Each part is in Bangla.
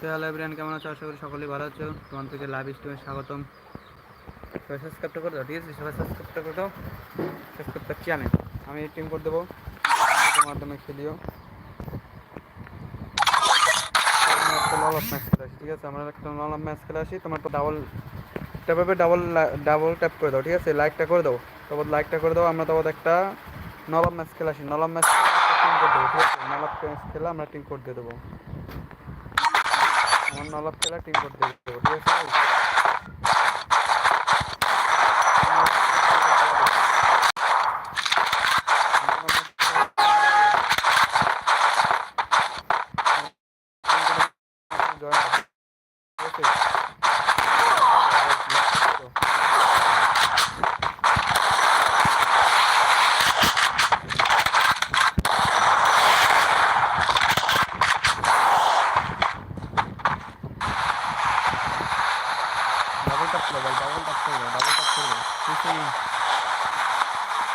তো হ্যালো এভরিয়ান কেমন আছো? আশা করি সকলেই ভালো আছো। তোমার থেকে লাইভ স্ট্রিমে স্বাগতম। সবাই সাবস্ক্রাইবটা করে দাও, ঠিক আছে? সবাই সাবস্ক্রাইবটা করে দাও। সাবস্ক্রাইবটা চ্যানেল। আমি টিম করে দেবো। মাধ্যমে খেলিও। লল অফ ম্যাচ খেলে আসি, ঠিক আছে? আমরা একটা লল অফ ম্যাচ খেলে আসি। তোমার তো ডাবল ট্যাপে ডাবল ডাবল ট্যাপ করে দাও, ঠিক আছে? লাইকটা করে দাও। তারপর লাইকটা করে দাও। আমরা তারপর একটা নলব ম্যাচ খেলে আসি। নলব ম্যাচ টিম করে দেবো, ঠিক আছে? নলব ম্যাচ খেলে আমরা টিম করে দিয়ে দেবো। আমার নলব খেলা টিম করতে ঠিক আছে?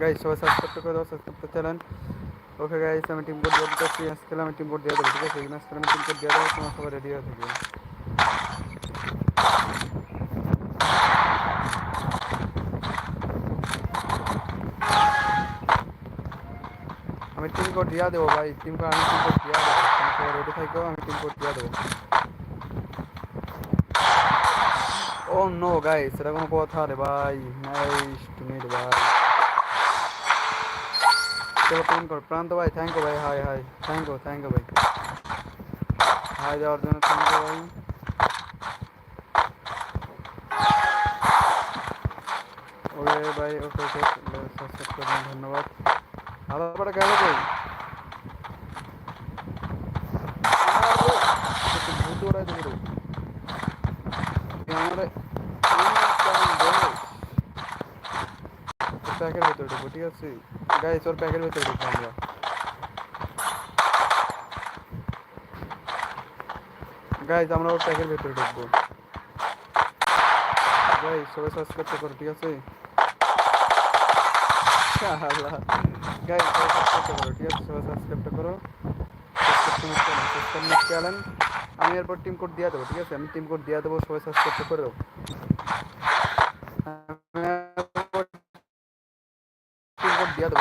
গাইস সবাই সাবস্ক্রাইব করে দাও সাবস্ক্রাইব করে চ্যানেল ওকে গাইস আমি টিম কোড দিয়ে দিতেছি, আজকে আমি টিম কোড দিয়ে দেবো, ঠিক আছে? ম্যাচ আমি টিম কোড দিয়ে দেবো, তোমার সবাই রেডি হয়ে থাকবে আমি টিম কোড দিয়ে দেবো, ভাই টিম কোড আমি টিম কোড দিয়ে দেবো। তোমার সবাই রেডি থাকো, আমি টিম কোড দিয়ে দেবো। ও নো গাইস এটা কোনো কথা রে ভাই নাইস টু মিট ভাই। চলো ফোন কর প্রান্ত ভাই থ্যাংক ইউ ভাই hi hi thank you thank you ভাই হাই দেওয়ার জন্য থ্যাংক ইউ ভাই ওকে ভাই ওকে ওকে সাবস্ক্রাইব করার জন্য ধন্যবাদ আলাদা পরে গেল কই ভূত ওড়াই দেবো আমারে প্যাকের ভেতরে ঢুকবো, ঠিক আছে? গাইস ওর প্যাকের ভেতরে ঢুকবো আমরা। গাইস আমরা ওর প্যাকের ভেতরে ঢুকবো। গাইস সবাই সাবস্ক্রাইব করো, ঠিক আছে? সাবস্ক্রাইব সাবস্ক্রাইব আমি এরপর টিম কোড দিয়ে দেবো, ঠিক আছে? আমি টিম কোড দিয়ে দেবো, সবাই সাবস্ক্রাইবটা করে দেবো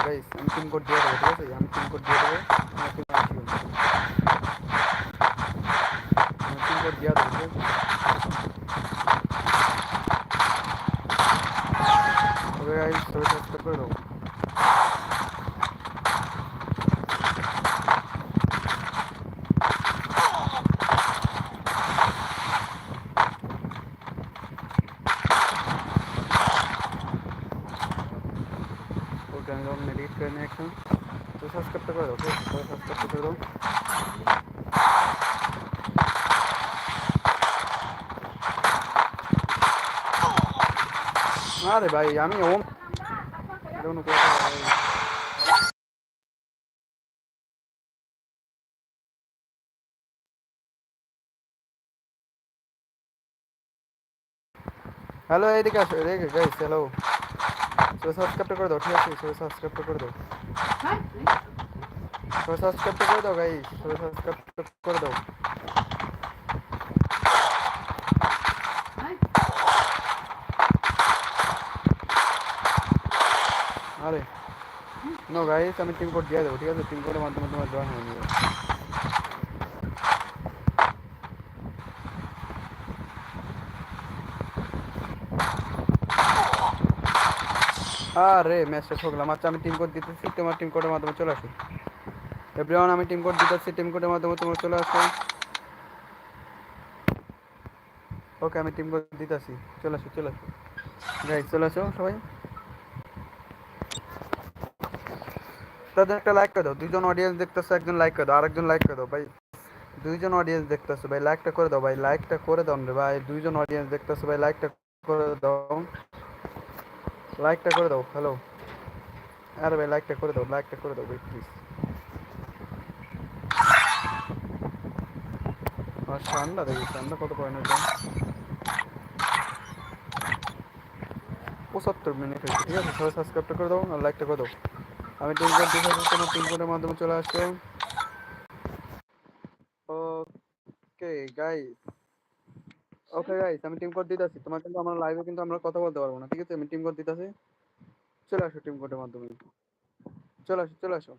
গাইস আমি পিন কোড দিয়ে দেবো, ঠিক আছে? আমি পিন কোড দিয়ে দেবো, আমার পিন আমি পিন কোড দিয়ে দেবো তবে গাইস তবে সাবস্ক্রাইব করে দেবো ওকে তো সাবস্ক্রাইবটা করে দাও ঠিক আছে সবাই সাবস্ক্রাইবটা করে দাও। আরে ভাই, আমি ওম হ্যালো এইদিকে আসো এদিকে গাইস হ্যালো সবাই সাবস্ক্রাইবটা করে দাও ঠিক আছে সবাই সাবস্ক্রাইবটা করে দাও সবাই সাবস্ক্রাইবটা করে দাও গাইস সবাই সাবস্ক্রাইবটা করে দাও আরে নো গাইস আমি টিম কোড দিয়ে দেবো ঠিক আছে টিম কোডের মাধ্যমে তোমার জয়েন হয়ে যাবে আরে ম্যাচটা ঠকলাম আচ্ছা আমি টিম কোড দিতেছি, তোমার টিম কোডের মাধ্যমে চলে আসো। এভরিওয়ান আমি টিম কোড দিতেছি টিম কোডের মাধ্যমে তোমরা চলে আসো। ওকে আমি টিম কোড দিতেছি। চলে আসো চলে আসো। গাইস চলে আসো সবাই। তাদের একটা লাইক করে দাও। দুইজন অডিয়েন্স দেখতেছো, একজন লাইক করে দাও। আরেকজন লাইক করে দাও, ভাই। দুইজন অডিয়েন্স দেখতেছো, ভাই। লাইকটা করে দাও, ভাই। লাইকটা করে দাও রে, ভাই। দুইজন অডিয়েন্স দেখতেছো, ভাই। লাইকটা করে দাও। লাইকটা করে দাও হ্যালো আরে ভাই লাইকটা করে দাও লাইকটা করে দাও ভাই প্লিজ আর ঠান্ডা দেখি, ঠান্ডা কত পয়েন্ট হয়েছে পঁচাত্তর মিনিট হয়েছে, ঠিক আছে? সবাই সাবস্ক্রাইবটা করে দাও আর লাইকটা করে দাও। আমি দিতে তোমার টিম কোডের মাধ্যমে চলে আসছো ওকে গাইস ওকে গাইস আমি টিম কোড দিতেছি। তোমার কিন্তু আমার লাইভে কিন্তু আমরা কথা বলতে পারব না, ঠিক আছে? আমি টিম কোড দিতেছি। চলে আসো টিম কোডের মাধ্যমে। চলে আসো চলে আসো।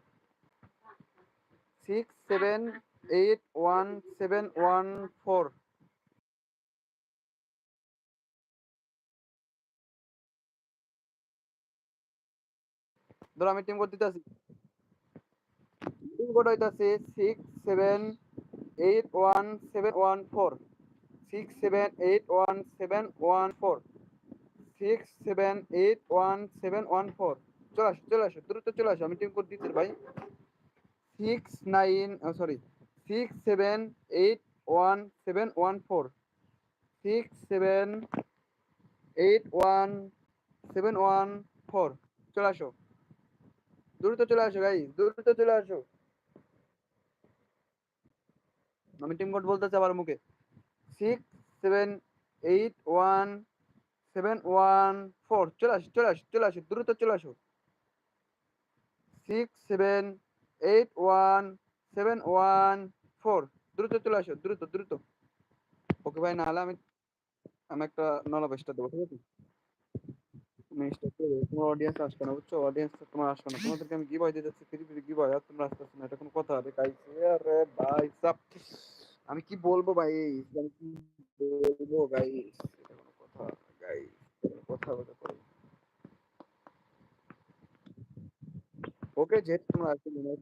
Six seven eight one seven one four ধরো আমি টিম কোড দিতেছি। টিম কোড হইতাছে six seven eight one seven one four six seven eight one seven one four six seven eight one seven one four চলে আসো চলে আসো, দ্রুত চলে আসো, আমি টিম কোড দিচ্ছি ভাই। Six nine sorry six seven eight one seven one four six seven eight one seven one four চলে আসো। দ্রুত চলে আসো ভাই দ্রুত চলে আসো। আমি টিম কোড বলতেছি আবার মুখে। Six seven eight one seven one four চলে আসো চলে আসো চলে আসো, দ্রুত চলে আসো। Six seven eight one seven one four দ্রুত চলে আসো, দ্রুত দ্রুত। ওকে ভাই, নাহলে আমি আমি একটা নলা বেস্টা দেবো, ঠিক আছে? তুমি তোমার অডিয়েন্স আসবে না, বুঝছ? অডিয়েন্স তোমার আসবে না। তোমাদেরকে আমি গিভয় দিতে যাচ্ছি ফ্রি ফ্রি আর তোমরা আসতেছ না, এটা কোনো কথা হবে। গাইস আরে ভাই সাব আমি কি বলব ভাই? আমি কি বলব ভাই? কথা গাইস কথা বলতে পারব ওকে, যেহেতু তোমরা আসবে মনে হয়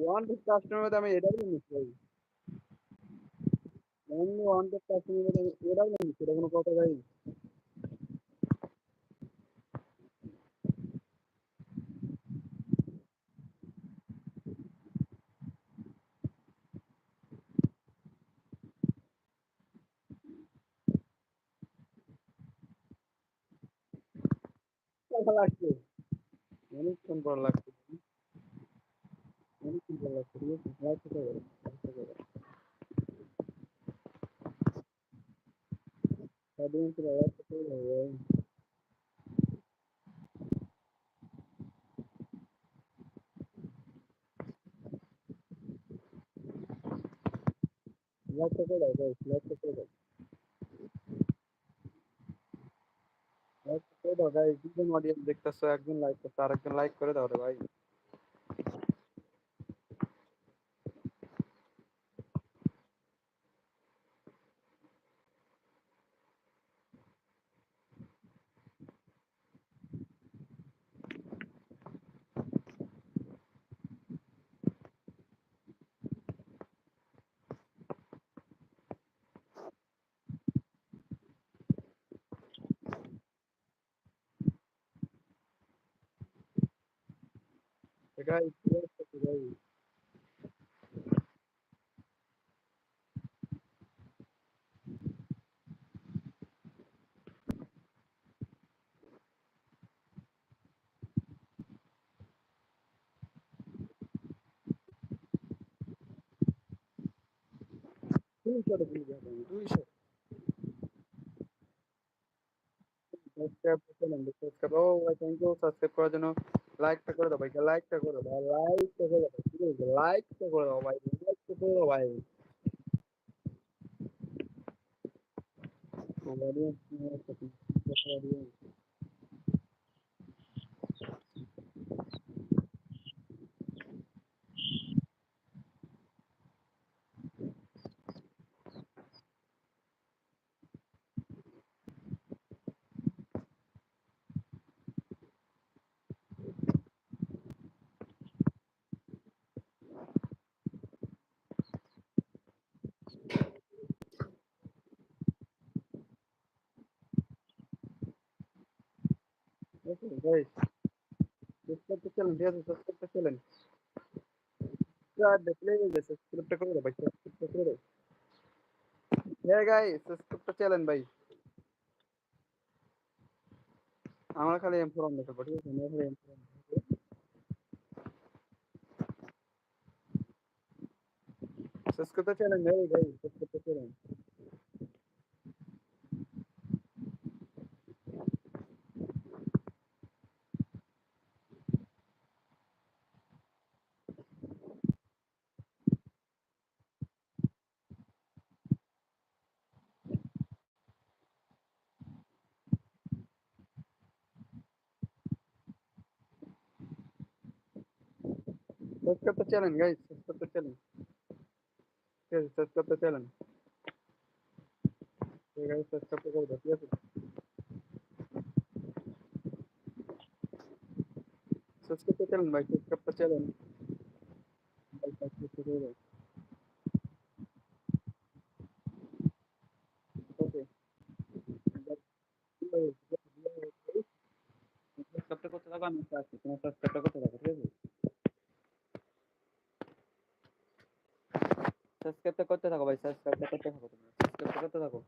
ওয়ান্টেড কাস্টমার আমি এটাই মিস করি অনলি ওয়ান্টেড কাস্টমার আমি এটাই মিস করি কোনো কথা ভাই। লাগছে। অনেকক্ষণ পর লাগছে। অনেকক্ষণ পর লাগছে ঠিক আছে লাইক কোথায় গেল সারাদিন তো লাইক কোথায় গেল লাইক কোথায় দাও গাইস লাইক কোথায় দাও লাইক কোথায় দাও গাইস দুজন অডিয়েন্স দেখতেছো একজন লাইক করছে আরেকজন লাইক করে দাও রে ভাই গাইস লাইক করতে গাইস দুইশো টাকা দুইশো সাবস্ক্রাইব করলেন সাবস্ক্রাইব ও ভাই থ্যাংক ইউ সাবস্ক্রাইব করার জন্য লাইকটা করে দাও ভাই লাইকটা করে দাও ভাই লাইকটা করে দাও প্লিজ লাইকটা করে দাও ভাই লাইকটা করে দাও ভাই Okay, সাবস্ক্রাইব তো চলেন সাবস্ক্রাইব চলেন প্লে গেছে সাবস্ক্রাইবটা করে ভাই সাবস্ক্রাইবটা করে দাও হ্যাঁ গাইস সাবস্ক্রাইবটা চলেন ভাই আমরা খালি ঠিক আছে চলেন ভাই চলেন সাবস্ক্রাইবটা চলেন গাইস সাবস্ক্রাইবটা চলেন ঠিক আছে সাবস্ক্রাইবটা চলেন ঠিক আছে সাবস্ক্রাইবটা করে দাও ঠিক আছে সাবস্ক্রাইবটা চলেন ভাই সাবস্ক্রাইবটা চলেন ভাই সাবস্ক্রাইবটা করে দাও ওকে সাবস্ক্রাইবটা করতে থাকো আমি আসছি তোমার সাবস্ক্রাইবটা করতে থাকো ঠিক আছে সাবস্ক্রাইবটা করতে থাকো ভাই সাবস্ক্রাইবটা করতে থাকো সাবস্ক্রাইবটা করতে থাকো।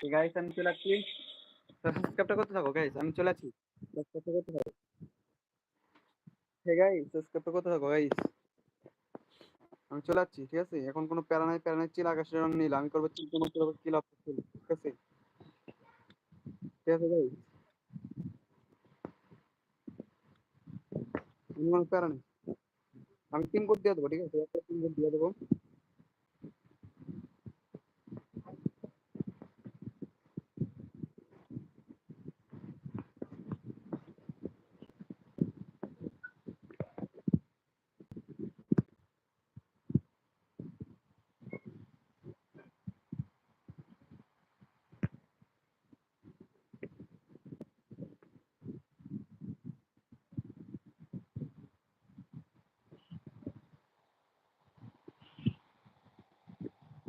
গাইস আমি চলে আসছি। সাবস্ক্রাইবটা করতে থাকো গাইস আমি চলে আসছি সাবস্ক্রাইবটা করতে থাকো। হে গাইস সাবস্ক্রাইবটা করতে থাকো গাইস আমি চলে যাচ্ছি ঠিক আছে? এখন কোনো প্যারা নাই প্যারা নাই চিল আকাশের রং নীল। আমি করব চিল তোমার করব চিল ঠিক আছে? ঠিক আছে গাইস কোনো প্যারা নেই। আমি তিন কোড দিয়ে দেবো, ঠিক আছে? তিন কোড দিয়ে দেবো।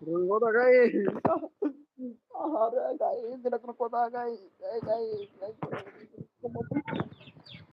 누구다 가이 아래 가이 드라크노 코다 가이 가이 가이 가이